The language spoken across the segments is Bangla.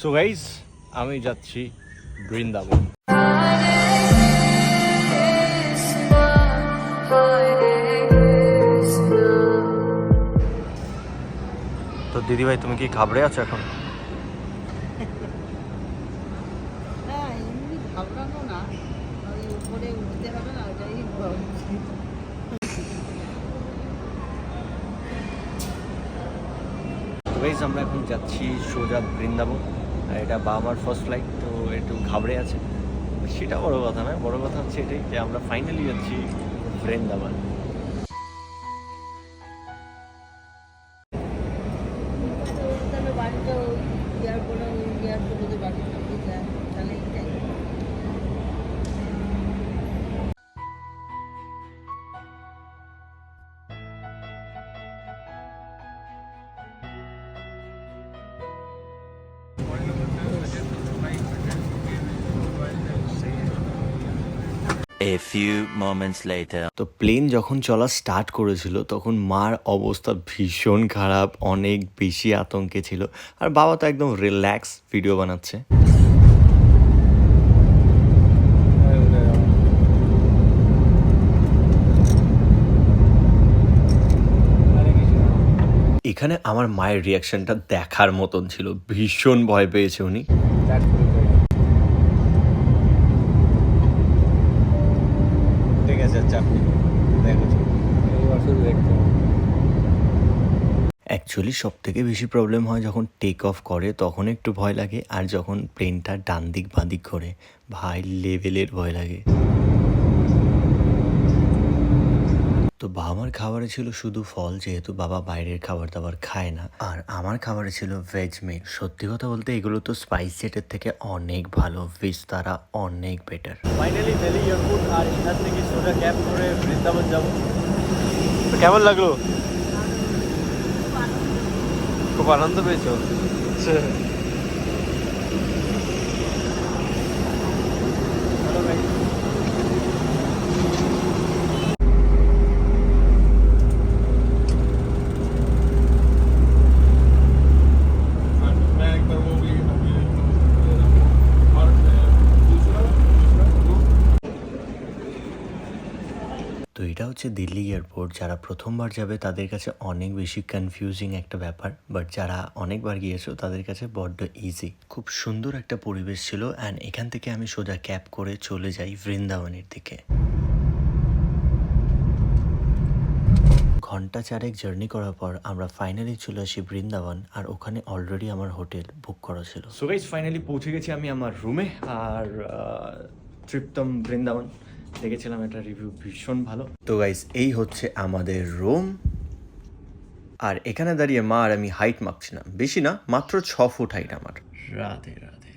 সো গাইস আমি যাচ্ছি বৃন্দাবন। তো দিদিভাই, তুমি কি ঘাবড়ে আছো এখন? আমরা এখন যাচ্ছি সোজা বৃন্দাবন। এটা বা আমার ফার্স্ট ফ্লাইট তো একটু ঘাবড়ে আছে। সেটা বড় কথা নয়, বড় কথা হচ্ছে এটাই যে আমরা ফাইনালি যাচ্ছি Vrindavan. A few moments later. তো প্লেন যখন চলা স্টার্ট করেছিল তখন মার অবস্থা ভীষণ খারাপ অনেক বেশি আতঙ্কে ছিল। আর বাবা তো একদম রিল্যাক্স ভিডিও বানাচ্ছে। এখানে আমার মায়ের রিয়াকশনটা দেখার মতন ছিল। ভীষণ ভয় পেয়েছে উনি ঠিক আছে আচ্ছা আপনি দেখো অ্যাকচুয়ালি সব থেকে বেশি প্রবলেম হয় যখন টেক অফ করে তখন একটু ভয় লাগে আর যখন প্লেনটা ডান দিক বাঁ দিক করে ভাই লেভেলের ভয় লাগে। তো বাবার খাবারে ছিল শুধু ফল যেহেতু বাবা বাইরের খাবার দাবার খায় না আর আমার খাবারে ছিল ভেজ মিল সত্যি কথা বলতে এগুলো তো স্পাইস জেটের থেকে অনেক ভালো ভেজ তারা অনেক বেটার ফাইনালি দিল্লি এয়ারপোর্ট আর এখান থেকে সোজা ক্যাব করে বৃন্দাবন যাব। তো কেমন লাগল? খুব আনন্দ পেয়েছ मैं হচ্ছে দিল্লি এয়ারপোর্ট। যারা প্রথমবার যাবে, তাদের কাছে অনেক বেশি কনফিউজিং একটা ব্যাপার। বাট যারা অনেকবার গিয়েছো, তাদের কাছে বড্ড ইজি খুব সুন্দর একটা পরিবেশ ছিল। অ্যান্ড এখান থেকে আমি সোজা ক্যাব করে চলে যাই বৃন্দাবনের দিকে। ঘণ্টা চারেক জার্নি করার পর আমরা ফাইনালি চলে আসি বৃন্দাবন। আর ওখানে অলরেডি আমার হোটেল বুক করা ছিল। সো গাইস ফাইনালি পৌঁছে গেছি আমি আমার রুমে আর তৃপ্তম বৃন্দাবন। দেখেছিলাম একটা রিভিউ ভীষণ ভালো। তো গাইস এই হচ্ছে আমাদের রুম আর এখানে দাঁড়িয়ে মা আর আমি হাইট মাপছিলাম। বেশি না মাত্র ছ ফুট হাইট আমার। রাধে রাধে।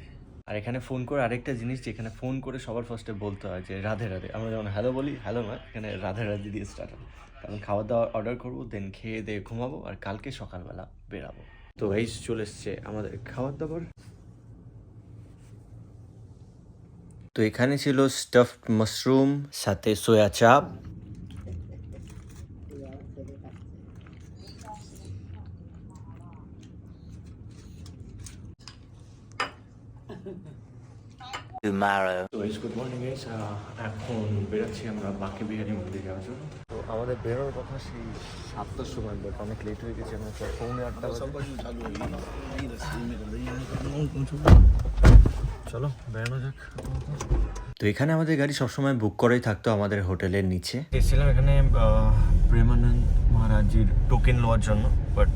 আর এখানে ফোন করে আরেকটা জিনিস যে এখানে ফোন করে সবার ফার্স্টে বলতে হয় যে রাধে রাধে। আমরা যেমন হ্যালো বলি হ্যালো নয় এখানে রাধে রাধে দিয়ে স্টার্ট হয়। কারণ খাওয়া দাওয়া অর্ডার করব দেন খেয়ে দিয়ে ঘুমাবো আর কালকে সকালবেলা বেরাবো। তো এই চলে এসছে আমাদের খাবার দাবার তো এখানে ছিল স্টাফড মাশরুম সাথে সোয়া চাপ গুড মর্নিং গাইস এখন বেরোচ্ছি আমরা বাকি বিহারি মন্দির যাওয়ার জন্য তো আমাদের বেরোর কথা সেই সাতটার সময় অনেক লেট হয়ে গেছে আমরা প্রায় পৌনে আটটা বাজে। চলো বেরোনো যাক। তো এখানে আমাদের গাড়ি সবসময় বুক করাই থাকতো আমাদের হোটেলের নিচে। এসেছিলাম এখানে প্রেমানন্দ মহারাজজির টোকেন লওয়ার জন্য বাট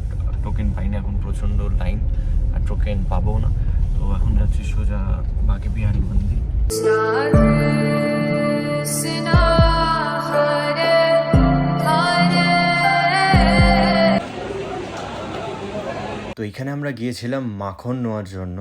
টোকেন পাইনি এখন প্রচণ্ড লাইন আর টোকেন পাবো না। তো এখন যাচ্ছি সোজা বাকি বিহারি মন্দির। তো এখানে আমরা গিয়েছিলাম মাখন নেওয়ার জন্য।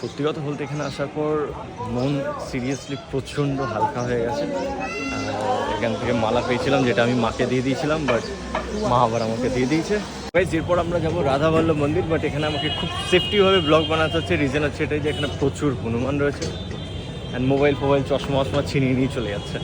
সত্যি কথা বলতে এখানে আসার পর মন সিরিয়াসলি প্রচণ্ড হালকা হয়ে গেছে। এখান থেকে মালা পেয়েছিলাম, যেটা আমি মাকে দিয়ে দিয়েছিলাম বাট মা আবার আমাকে দিয়ে দিয়েছে। গাইজ এরপর আমরা যাব রাধাবল্লভ মন্দির বাট এখানে আমাকে খুব সেফটিভাবে ব্লগ বানাতে হচ্ছে। রিজন হচ্ছে এটাই যে এখানে প্রচুর হনুমান রয়েছে অ্যান্ড মোবাইল ফোবাইল চশমা মশমা ছিনিয়ে নিয়ে চলে যাচ্ছে।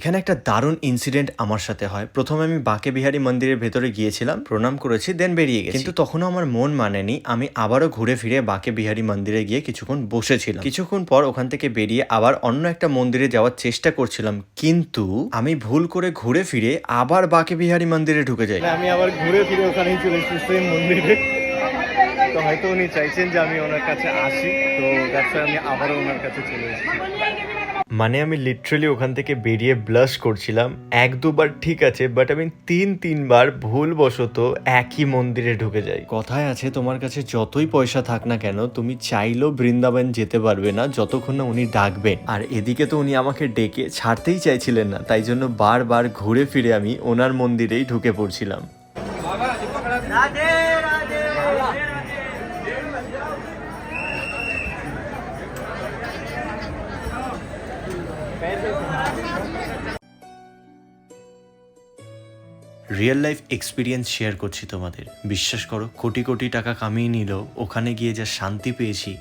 এখানে একটা দারুণ ইনসিডেন্ট আমার সাথে হয়। প্রথমে আমি বাঁকে বিহারী মন্দিরের ভেতরে গিয়েছিলাম, প্রণাম করেছি দেন বেরিয়ে গেছি। কিন্তু তখনও আমার মন মানেনি, আমি আবারও ঘুরে ফিরে বাঁকে বিহারী মন্দিরে গিয়ে কিছুক্ষণ বসেছিলাম। কিছুক্ষণ পর ওখান থেকে বেরিয়ে আবার অন্য একটা মন্দিরে যাওয়ার চেষ্টা করছিলাম, কিন্তু আমি ভুল করে ঘুরে ফিরে আবার বাঁকে বিহারী মন্দিরে ঢুকে যাই। আমি আবার ঘুরে ফিরে ওখানেই চলে এসেছি মন্দিরে। হয়তো উনি চাইছেন যে আমি ওনার কাছে আসি তো দ্যাটস আমি আবারও ওনার কাছে চলে এসেছি। মানে আমি লিটারালি ওখান থেকে বেরিয়ে ব্লাশ করছিলাম। এক দুবার ঠিক আছে বাট আমি তিন তিনবার ভুলবশত একই মন্দিরে ঢুকে যাই। কথায় আছে তোমার কাছে যতই পয়সা থাক না কেন তুমি চাইলেও বৃন্দাবন যেতে পারবে না যতক্ষণ না উনি ডাকবেন। আর এদিকে তো উনি আমাকে ডেকে ছাড়তেই চাইছিলেন না তাই জন্য বারবার ঘুরে ফিরে আমি ওনার মন্দিরেই ঢুকে পড়ছিলাম। রিয়েল লাইফ এক্সপিরিয়েন্স শেয়ার করছি তোমাদের। বিশ্বাস করো, কোটি কোটি টাকা কামিয়ে নিলেও ওখানে গিয়ে যা শান্তি পেয়েছি,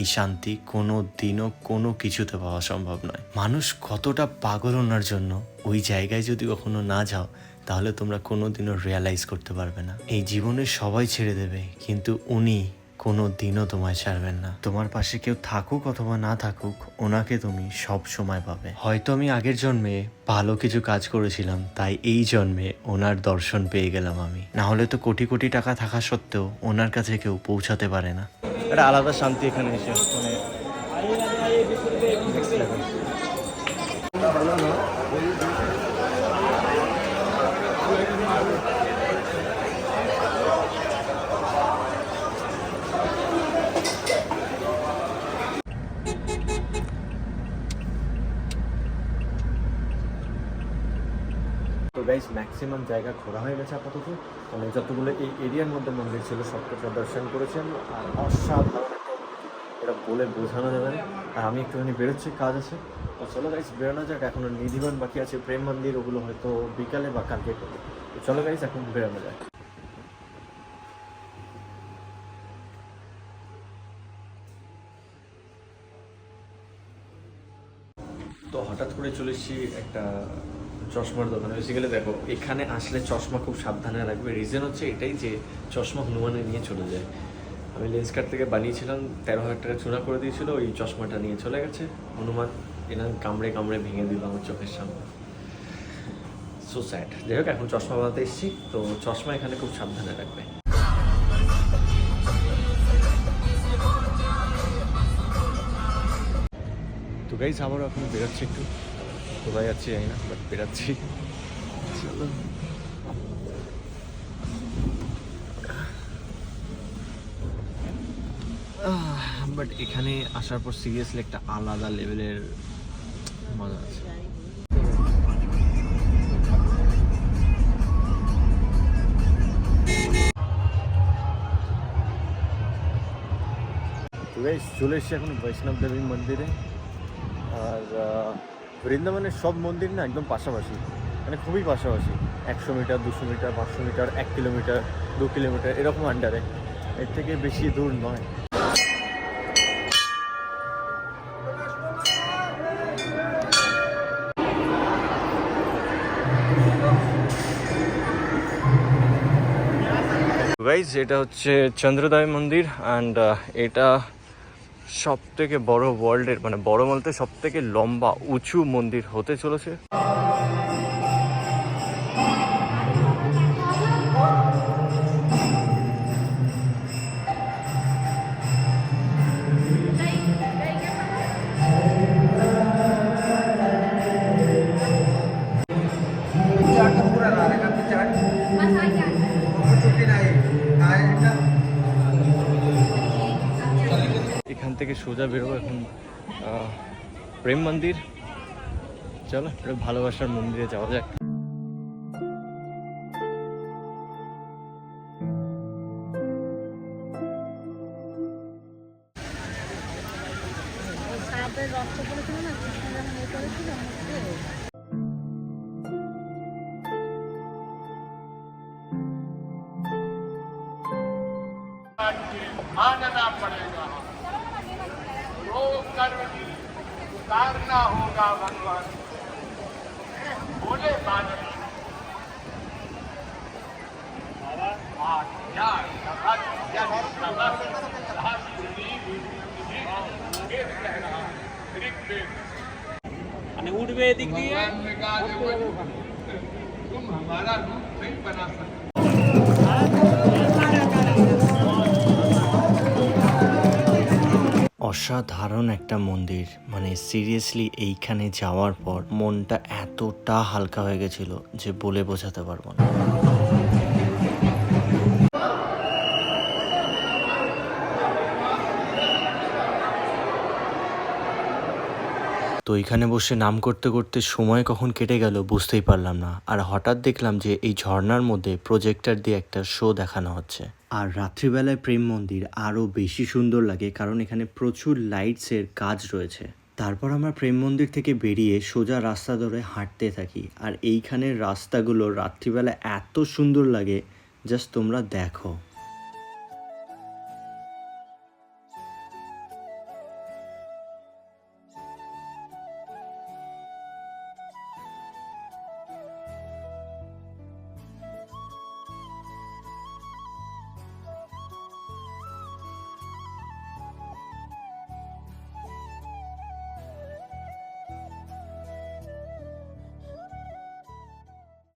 এই শান্তি কোনো দিনও কোনো কিছুতে পাওয়া সম্ভব নয়। মানুষ কতটা পাগল ওনার জন্য, ওই জায়গায় যদি কখনো না যাও, তাহলে তোমরা কোনো দিনও রিয়ালাইজ করতে পারবে না। এই জীবনে সবাই ছেড়ে দেবে, কিন্তু উনি কোনো দিনও তোমায় ছাড়বেন না। তোমার পাশে কেউ থাকুক অথবা না থাকুক ওনাকে তুমি সব সময় পাবে। হয়তো আমি আগের জন্মে ভালো কিছু কাজ করেছিলাম তাই এই জন্মে ওনার দর্শন পেয়ে গেলাম আমি। না হলে তো কোটি কোটি টাকা থাকা সত্ত্বেও ওনার কাছে কেউ পৌঁছাতে পারে না। একটা আলাদা শান্তি এখানে এসে মানে তো গাইস ম্যাক্সিমাম জায়গা ঘোরা হয়ে গেছে আপাতত। মানে যতগুলো এই এরিয়ার মধ্যে মন্দির ছিল সব কিছু দর্শন করেছেন। আর অসাধারণ এটা বলে বোঝানো যাবে না। আর আমি একটুখানি বেরোচ্ছি, কাজ আছে। তো চলো গাইস বেরোনো যাক। এখনও নিধিবন বাকি আছে। প্রেম মন্দির, ওগুলো হয়তো বিকালে বা কালকে তো চলো গাইস এখন বেরোনো যায় তো হঠাৎ করে চলে এসেছি একটা চশমার দোকানে। বেসিক্যালি দেখো, এখানে আসলে চশমা খুব সাবধানে রাখবে। রিজন হচ্ছে এটাই যে, চশমা হনুমানে নিয়ে চলে যায়। আমি লেন্স কার্ড থেকে বানিয়েছিলাম, তেরো হাজার টাকা চূড়া করে দিয়েছিল, ওই চশমাটা নিয়ে চলে গেছে। হনুমান এনার কামড়ে কামড়ে ভেঙে দিল আমার চোখের সামনে। সো স্যাড যাই হোক, এখন চশমা বানাতে এসেছি, তো চশমা এখানে খুব সাবধানে রাখবে। তো গাইজ আবারও এখন বেরোচ্ছি একটু। কোথায় যাচ্ছি জানি না বাট বেরাচ্ছি চলো। বাট এখানে আসার পর সিরিয়াসলি একটা আলাদা লেভেলের মজা আছে। চলে এসেছি এখন বৈষ্ণব দেবী মন্দিরে। আর বৃন্দাবনের সব মন্দির না একদম পাশাপাশি মানে খুবই পাশাপাশি। একশো মিটার, দুশো মিটার, পাঁচশো মিটার, এক কিলোমিটার, দু কিলোমিটার, এরকম আন্ডারে এর থেকে বেশি দূর নয়। এটা হচ্ছে চন্দ্রদয় মন্দির অ্যান্ড এটা সব থেকে বড় ওয়ার্ল্ডের মানে বড় বলতে সব থেকে লম্বা উঁচু মন্দির হতে চলেছে। এখান থেকে সোজা বেরোবো এখন প্রেম মন্দির। চলো ভালোবাসার মন্দিরে যাওয়া যাক। ওই সাপের रोक कर उतारना होगा भगवान बोले बादल हाँ, क्या समझ, क्या समझ, शास्त्री, वेद कह रहा है, ऋग्वेद। भगवान ने कहा, देखो, तुम हमारा रूप नहीं बना सकते অসাধারণ একটা মন্দির। মানে সিরিয়াসলি এইখানে যাওয়ার পর মনটা এতটা হালকা হয়ে গেছিল যে বলে বোঝাতে পারব না। তো এখানে বসে নাম করতে করতে সময় কখন কেটে গেল বুঝতেই পারলাম না। আর হঠাৎ দেখলাম যে এই ঝর্ণার মধ্যে প্রজেক্টার দিয়ে একটা শো দেখানো হচ্ছে। আর রাত্রিবেলায় প্রেম মন্দির আরও বেশি সুন্দর লাগে কারণ এখানে প্রচুর লাইটসের কাজ রয়েছে। তারপর আমরা প্রেম মন্দির থেকে বেরিয়ে সোজা রাস্তা ধরে হাঁটতে থাকি। আর এইখানের রাস্তাগুলো রাত্রিবেলা এত সুন্দর লাগে জাস্ট তোমরা দেখো।